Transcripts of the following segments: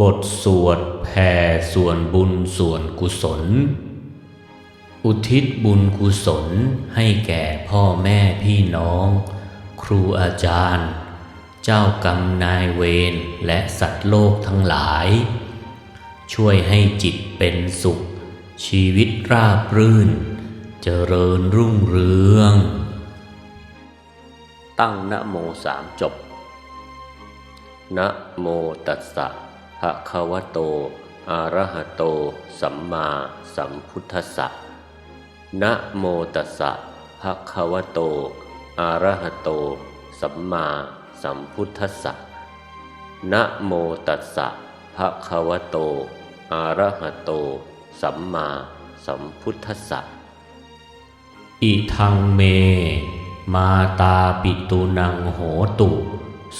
บทสวดแผ่ส่วนบุญส่วนกุศล อุทิศบุญกุศลให้แก่พ่อแม่พี่น้อง ครูอาจารย์ เจ้ากรรมนายเวรและสัตว์โลกทั้งหลาย ช่วยให้จิตเป็นสุข ชีวิตราบรื่น เจริญรุ่งเรือง ตั้งนะโมสามจบนะโมตัสสะ ภะคะวะโต อะระหะโต สัมมาสัมพุทธัสสะ นะโมตัสสะภะคะวะโต อะระหะโต สัมมาสัมพุทธัสสะ นะโมตัสสะภะคะวะโต อะระหะโต สัมมาสัมพุทธัสสะ อิทังเม มาตาปิตุนังโหตุ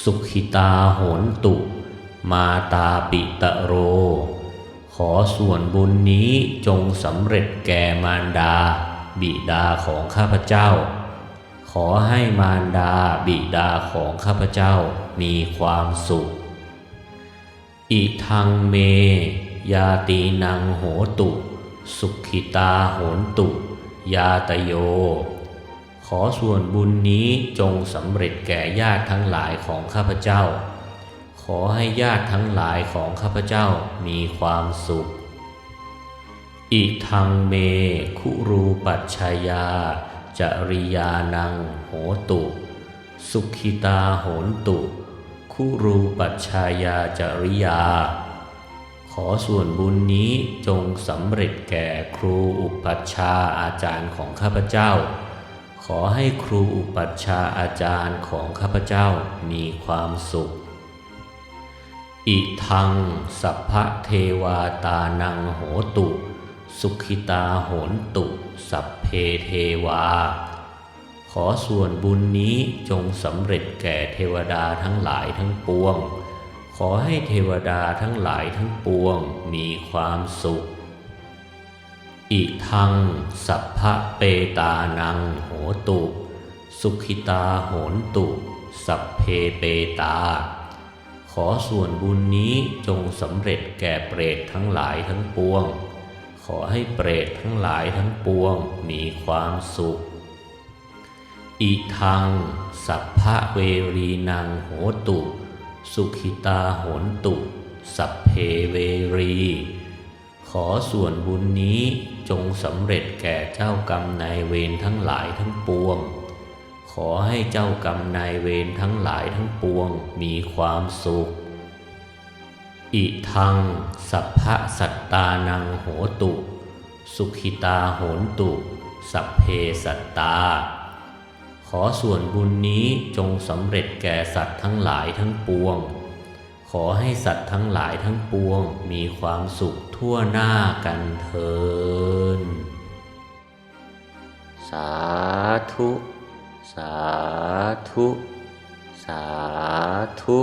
สุขิตาโหนตุ มาตาปิตะโร ขอส่วนบุญนี้จงสำเร็จแก่มารดา บิดาของข้าพเจ้า ขอให้มารดาบิดาของข้าพเจ้ามีความสุข อิทังเม ยาตีนังโหตุ สุขิตาโหนตุ ยาตโย ขอส่วนบุญนี้จงสำเร็จแก่ญาติทั้งหลายของข้าพเจ้า ขอให้ญาติทั้งหลายของข้าพเจ้ามีความสุข อิทังเม คุรูปัชชายา จริยานัง โหตุ สุขิตาโหนตุ คุรูปัชชายาจริยา ขอส่วนบุญนี้จงสำเร็จแก่ครูอุปัชฌาอาจารย์ของข้าพเจ้า ขอให้ครูอุปัชฌาอาจารย์ของข้าพเจ้ามีความสุข อิทังสัพพะเทวาตานังโหตุ สุขิตาโหนตุ สัพเพเทวา ขอส่วนบุญนี้จงสำเร็จแก่เทวดาทั้งหลายทั้งปวง ขอให้เทวดาทั้งหลายทั้งปวงมีความสุข อิทังสัพพะเปตานังโหตุ สุขิตาโหนตุ สัพเพเปตา ขอส่วนบุญนี้จงสำเร็จแก่เปรตทั้งหลายทั้งปวง ขอให้เปรตทั้งหลายทั้งปวงมีความสุข อิทัง สัพพะเวรีนังโหตุ สุขิตาโหนตุ สัพเพเวรี ขอส่วนบุญนี้จงสำเร็จแก่เจ้ากรรมนายเวรทั้งหลายทั้งปวง ขอให้เจ้ากรรมนายเวรทั้งหลายทั้งปวงมีความสุข อิทัง สัพพะสัตตานังโหตุ สุขิตาโหนตุ สัพเพสัตตา ขอส่วนบุญนี้จงสำเร็จแก่สัตว์ทั้งหลายทั้งปวง ขอให้สัตว์ทั้งหลายทั้งปวงมีความสุขทั่วหน้ากันเทินสาธุ สาธุ สาธุ